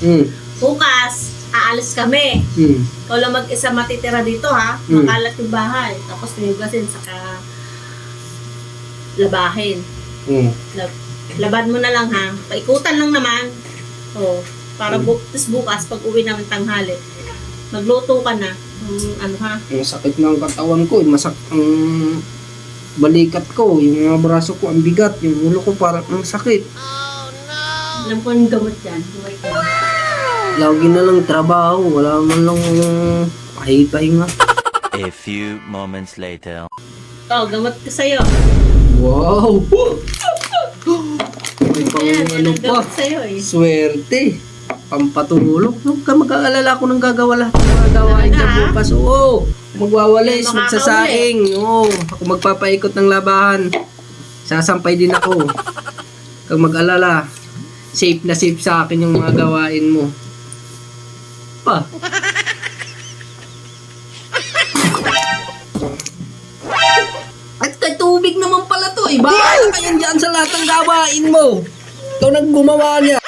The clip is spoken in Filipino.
Mm. Bukas, aalis kami. Mm. Ikaw lang mag-isa matitira dito ha. Mm. Makalat yung bahay. Tapos niyugasin, saka labahin. Mm. Lab- laban mo na lang ha. Paikutan lang naman. O, para Mm. bu- tas bukas, pag uwi namin tanghali, magluto ka na. Um, ano ha? Ang sakit ng katawan ko, masak ang balikat ko, yung mga braso ko, ang bigat, yung ulo ko parang ang sakit. Alam ko yung gamot yan. Wait lang. Lagi na lang trabaho, wala man lang pahipahinga. A few moments later. Oh, gamot ko sa'yo. Wow! May pang ano ang pa, sa'yo eh. swerte. Pampatulog. Huwag ka mag-aalala ko nang gagawa lahat ng mga gawain ha? bukas. Oo, magwawalis, magsasaing. Oo, ako magpapaikot ng labahan. Sasampay din ako. Kag mag-alala, safe na safe sa akin yung mga gawain mo. Pa. At kay tubig naman pala to eh. Bahala ka yan dyan sa lahat ng gawain mo. Ikaw nang gumawa niya.